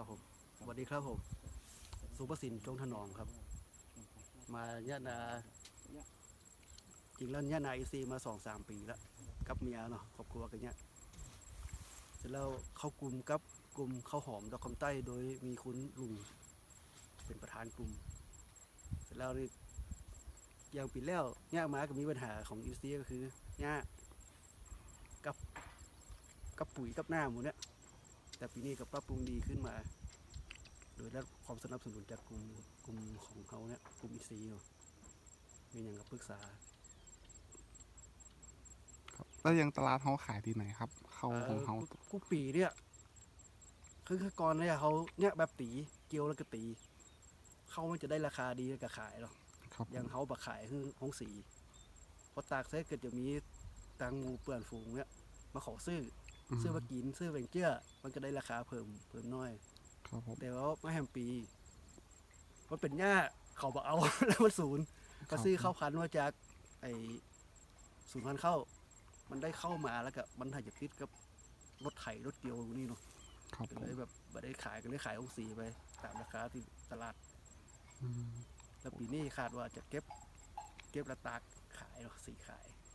ครับผมสวัสดีครับผม สุภสินจงถนอมครับ มาญาตินาจริงแล้วญาตินาอีซีมาสองสามปีแล้วกับเมียเนาะครอบครัวกันเนี้ยเสร็จแล้วเข้ากลุ่มกับกลุ่มข้าวหอมดอกคำใต้โดยมีคุณลุงเป็นประธานกลุ่ม เสร็จแล้วนี่อย่างปีแล้วย่ามาก็มีปัญหาของอีซีก็คือย่ากับกับปุ๋ยกับหน้าหมูเนี่ย แต่ปีนี้ก็ปรับปรุงดีขึ้นมา โดยได้ความสนับสนุนจากกลุ่มกลุ่มของเขาเนี่ยกลุ่มอีซีเนาะมีอย่างกับปรึกษาครับแล้วยังตลาดเขาขายที่ไหนครับ เขาของเขาเอ่อกุ๊กปีเนี่ยคือคือก่อนเนี่ยเขาเนี่ยแบบตีเกียวแล้วก็ตี เขามันจะได้ราคาดีกับขายหรอก ครับอย่างเขาบักขายคือห้องสีพอตากเสร็จก็จะมีตังหมูเปื่อนฝูงเนี่ยมาขอซื้อม ซื้อมากินซื้อแบ่งเจื้อมันก็ได้ราคาเพิ่มเพิ่มน้อย ครับผมแต่ว่าไม่แฮมปี มันเป็นหญ้าเขาบอกเอา แล้วมันศูนย์ก็ซื้อเข้าวพันธุ์มาจาก ไอศูนย์พันธุ์เข้า มันได้เข้ามาแล้วก็มันถ่ายจะติดกับรถไถรถเกียวนี่เนาะครับก็ผมเลยแบบไม่ได้ขายก็เลยขายองสีไป ตามราคาที่ตลาด อืมแล้วปีนี้คาดว่าจะเก็บ เก็บและตากขายเนาะสีขายครับ